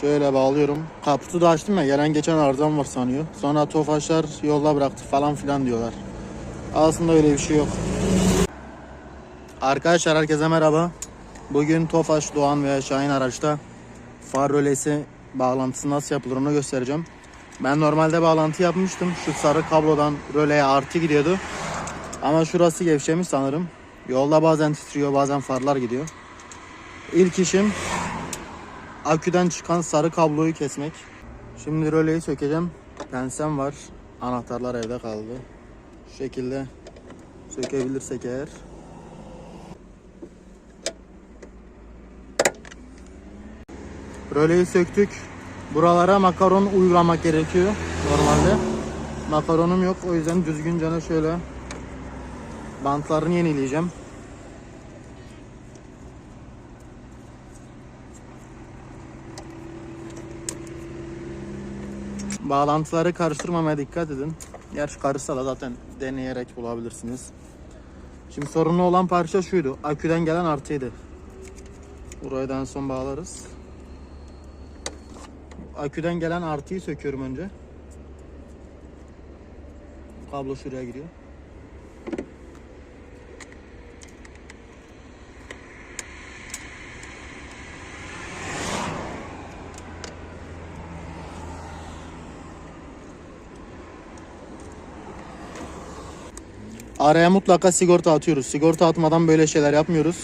Şöyle bağlıyorum. Kaputu da açtım ya gelen geçen arızam var sanıyor. Sonra tofaşlar yolda bıraktı falan filan diyorlar. Aslında öyle bir şey yok. Arkadaşlar herkese merhaba. Bugün Tofaş, Doğan veya Şahin araçta far rölesi bağlantısı nasıl yapılır onu göstereceğim. Ben normalde bağlantı yapmıştım. Şu sarı kablodan röleye artı gidiyordu. Ama şurası gevşemiş sanırım. Yolda bazen titriyor bazen farlar gidiyor. İlk işim aküden çıkan sarı kabloyu kesmek. Şimdi röleyi sökeceğim. Pensem var. Anahtarlar evde kaldı. Şu şekilde sökebilirsek eğer. Röleyi söktük. Buralara makaron uygulamak gerekiyor normalde. Makaronum yok o yüzden düzgünce şöyle bantlarını yenileyeceğim. Bağlantıları karıştırmamaya dikkat edin. Gerçi karışsa da zaten deneyerek bulabilirsiniz. Şimdi sorunlu olan parça şuydu. Aküden gelen artıydı. Burayı da en son bağlarız. Aküden gelen artıyı söküyorum önce. Kablo şuraya giriyor. Araya mutlaka sigorta atıyoruz. Sigorta atmadan böyle şeyler yapmıyoruz.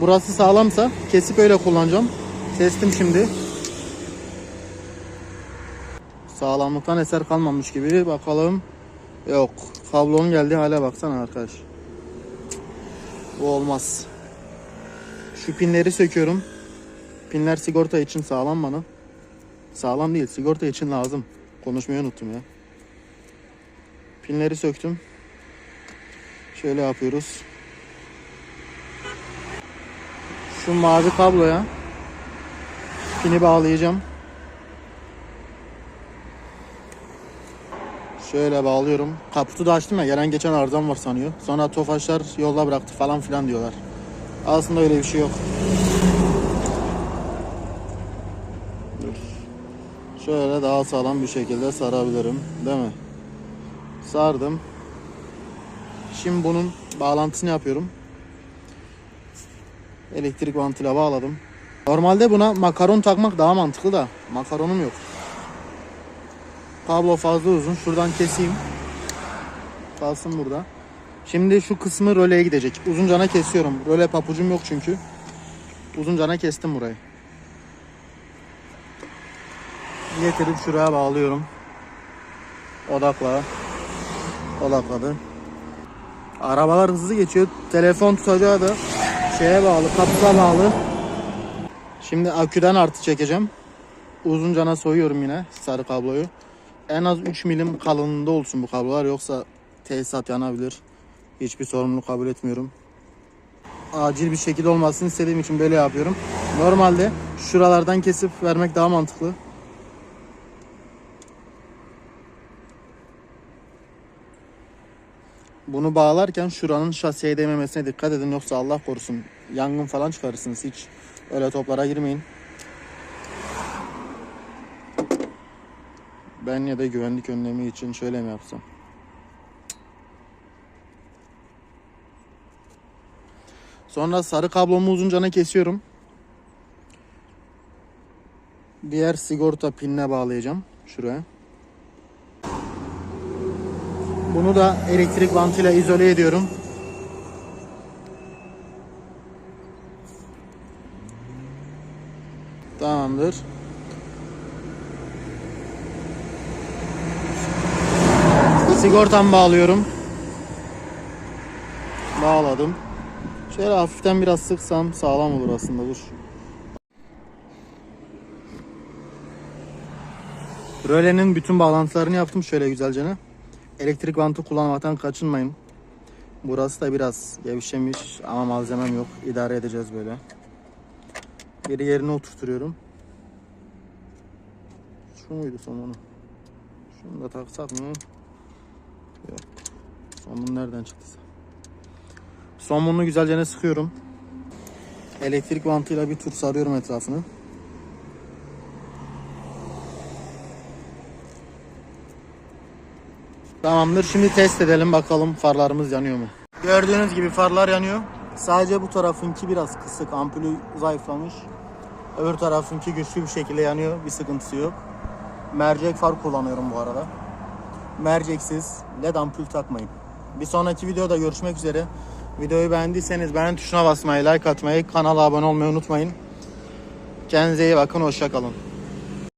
Burası sağlamsa kesip öyle kullanacağım. Kestim şimdi. Sağlamlıktan eser kalmamış gibi. Bakalım. Yok. Kablonun geldiği hale baksana arkadaş. Bu olmaz. Şu pinleri söküyorum. Pinler sigorta için sağlam bana. Sağlam değil. Sigorta için lazım. Konuşmayı unuttum ya. Pinleri söktüm. Şöyle yapıyoruz. Şu mavi kabloya pini bağlayacağım. Şöyle bağlıyorum. Kaputu da açtım ya gelen geçen arızam var sanıyor. Sonra tofaşlar yolda bıraktı falan filan diyorlar. Aslında öyle bir şey yok. Şöyle daha sağlam bir şekilde sarabilirim. Değil mi? Sardım. Şimdi bunun bağlantısını yapıyorum. Elektrik vantile bağladım. Normalde buna makaron takmak daha mantıklı da makaronum yok. Kablo fazla uzun. Şuradan keseyim. Kalsın burada. Şimdi şu kısmı röleye gidecek. Uzun cana kesiyorum. Röle papucum yok çünkü. Uzun cana kestim burayı. Getirip şuraya bağlıyorum. Odakla. Odakladı. Arabalar hızlı geçiyor. Telefon tutacağı da şeye bağlı, kaputa bağlı. Şimdi aküden artı çekeceğim. Uzun cana soyuyorum yine sarı kabloyu. En az 3 milim kalınlığında olsun bu kablolar yoksa tesisat yanabilir. Hiçbir sorumluluk kabul etmiyorum. Acil bir şekilde olmasını istediğim için böyle yapıyorum. Normalde şuralardan kesip vermek daha mantıklı. Bunu bağlarken şuranın şasiye değmemesine dikkat edin yoksa Allah korusun yangın falan çıkarırsınız hiç öyle toplara girmeyin. Ben ya da güvenlik önlemi için şöyle mi yapsam? Sonra sarı kablomu uzuncana kesiyorum. Diğer sigorta pinine bağlayacağım şuraya. Bunu da elektrik bantıyla izole ediyorum. Tamamdır. Sigortamı bağlıyorum. Bağladım. Şöyle hafiften biraz sıksam sağlam olur aslında dur. Rölenin bütün bağlantılarını yaptım şöyle güzelce. Elektrik bantı kullanmaktan kaçınmayın. Burası da biraz gevşemiş ama malzemem yok. İdare edeceğiz böyle. Geri yerine oturtuyorum. Şu muydu somonu? Şunu da taksak mı? Yok. Somun nereden çıktıysa. Somununu güzelce sıkıyorum. Elektrik vantıyla bir tur sarıyorum etrafını. Tamamdır. Şimdi test edelim bakalım farlarımız yanıyor mu? Gördüğünüz gibi farlar yanıyor. Sadece bu tarafınki biraz kısık. Ampulü zayıflamış. Öbür tarafınki güçlü bir şekilde yanıyor. Bir sıkıntısı yok. Mercek far kullanıyorum bu arada. Merceksiz led ampul takmayın. Bir sonraki videoda görüşmek üzere. Videoyu beğendiyseniz beğen tuşuna basmayı, like atmayı, kanala abone olmayı unutmayın. Kendinize iyi bakın, hoşça kalın.